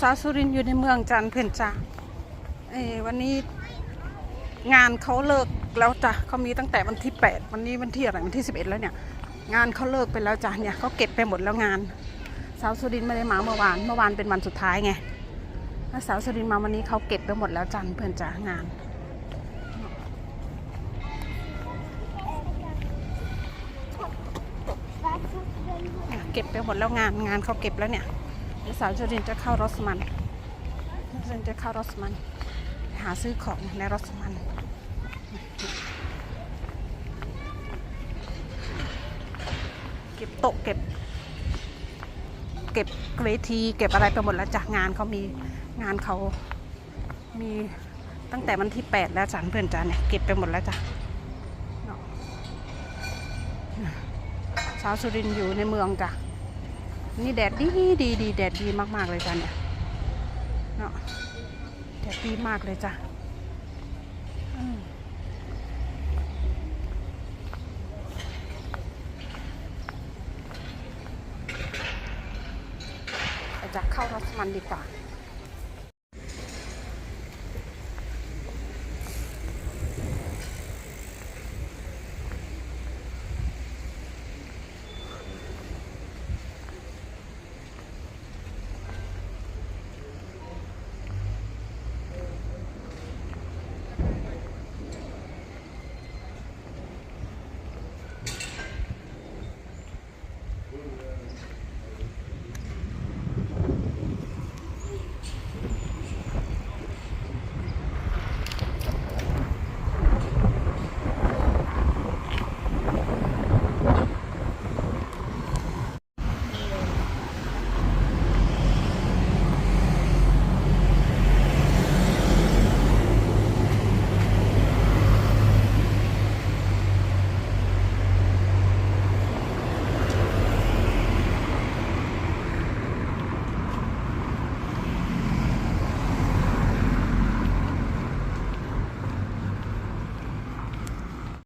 สาวสุรินอยู่ในเมืองจันเพื่อนจ้าเอ้ยวันนี้งานเขาเลิกแล้วจ้ะเขามีตั้งแต่วันที่ 8 วันนี้วันที่อะไรวันที่ 11 แล้วเนี่ย งานเขาเลิกไปแล้วจ้ะเนี่ยเขาเก็บไปหมดแล้วงาน สาวสุรินไม่ได้มาเมื่อวาน เมื่อวานเป็นวันสุดท้ายไงถ้าสาวสุรินมาวันนี้เขาเก็บไปหมดแล้วจันเพื่อนจ้างานเก็บไปหมดแล้วงานงานเขาเก็บแล้วเนี่ย เดี๋ยวสาวจรินจะเข้ารสมันจรินจะเข้ารสมัน หาซื้อของในรสมันเก็บโต๊ะเก็บ เก็บเวทีเก็บอะไรไปหมดแล้วจากงานเขามีงานเขามีตั้งแต่วันที่แปดแล้วจันเพื่อนจ้าเนี่ยเก็บไปหมดแล้วจ้ะสาวสุรินอยู่ในเมืองจ้ะ นี่แดดดีดีดีแดดดีมาก ๆ เลยจ้ะเนี่ยเนาะแดดดีมากเลยจ้ะจะเข้ารัสมันดีกว่า